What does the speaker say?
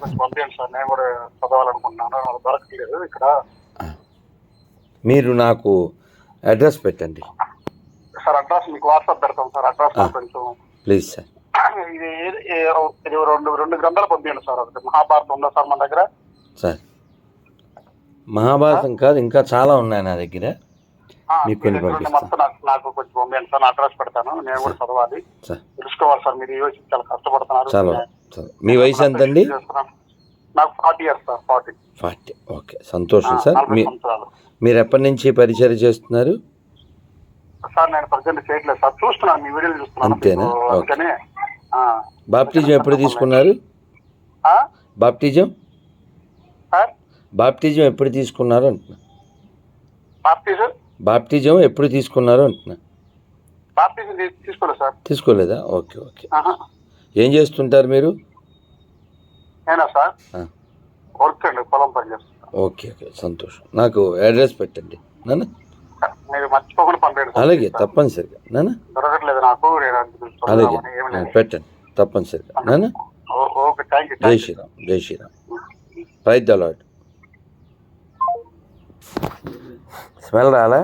కొంచెం పంపించండి సార్ నేను కూడా చదవాలనుకుంటున్నాను. నాకు దొరకట్లేదు ఇక్కడ. మీరు నాకు అడ్రస్ పెట్టండి. సార్ అడ్రస్ మీకు వాట్సాప్ పెడతాం సార్ అడ్రస్ కొంచెం. Please sir. ఇది ఇది రెండు రెండు గ్రంథాలు పంపించండి సార్ ఒకటి మహాభారతం ఉందా సార్ మన దగ్గర? సార్ మహాభారతం కాదు ఇంకా చాలా ఉన్నాయి నా దగ్గర. మీకు కొన్ని పంపిస్తాను. నాకు కొంచెం పంపించండి సార్ అడ్రస్ పెడతాను నేను కూడా చదవాలి. తెలుసుకోవాలి సార్ మీరు చాలా. కష్టపడుతున్నారు మీ వయసు ఎంత అండి. నాకు forty years sir forty. Forty. Okay. సంతోషం సార్. మీ మీరు ఎప్పటి నుంచి పరిచయం చేస్తున్నారు? సార్ నేను ప్రజెంట్ చేయట్లేదు సార్. చూస్తున్నాను మీ వీడియోలు చూస్తున్నాను. అంతేనా? ఓకే. బాప్టిజం ఎప్పుడు తీసుకున్నారు? బాప్టిజం? బాప్టిజం ఎప్పుడు తీసుకున్నారు అంటున్నా. బాప్టిజం? బాప్టిజం ఎప్పుడు తీసుకున్నారు అంటున్నా. బాప్టిజం తీ- తీసుకోలేదు సార్. తీసుకోలేదా? Okay okay. ఏం చేస్తుంటారు మీరు? నేనా సార్? వర్క్ అండి పొలం పని చేస్తాను ఓకే ఓకే సంతోషం. నాకు అడ్రస్ పెట్టండి. నాన్న? మీరు మర్చిపోకుండా పంపేయండి సార్. అలాగే తప్పనిసరిగా. నాన్న? దొరకట్లేదు నాకు నేను అందుకు అలాగే. ఏమీ లేదు. పెట్టండి తప్పనిసరిగా. నాన్న? ఓ- ఓకే థ్యాంక్ యూ జై శ్రీరామ్ జై Sriram. Right the lad smell రాలా?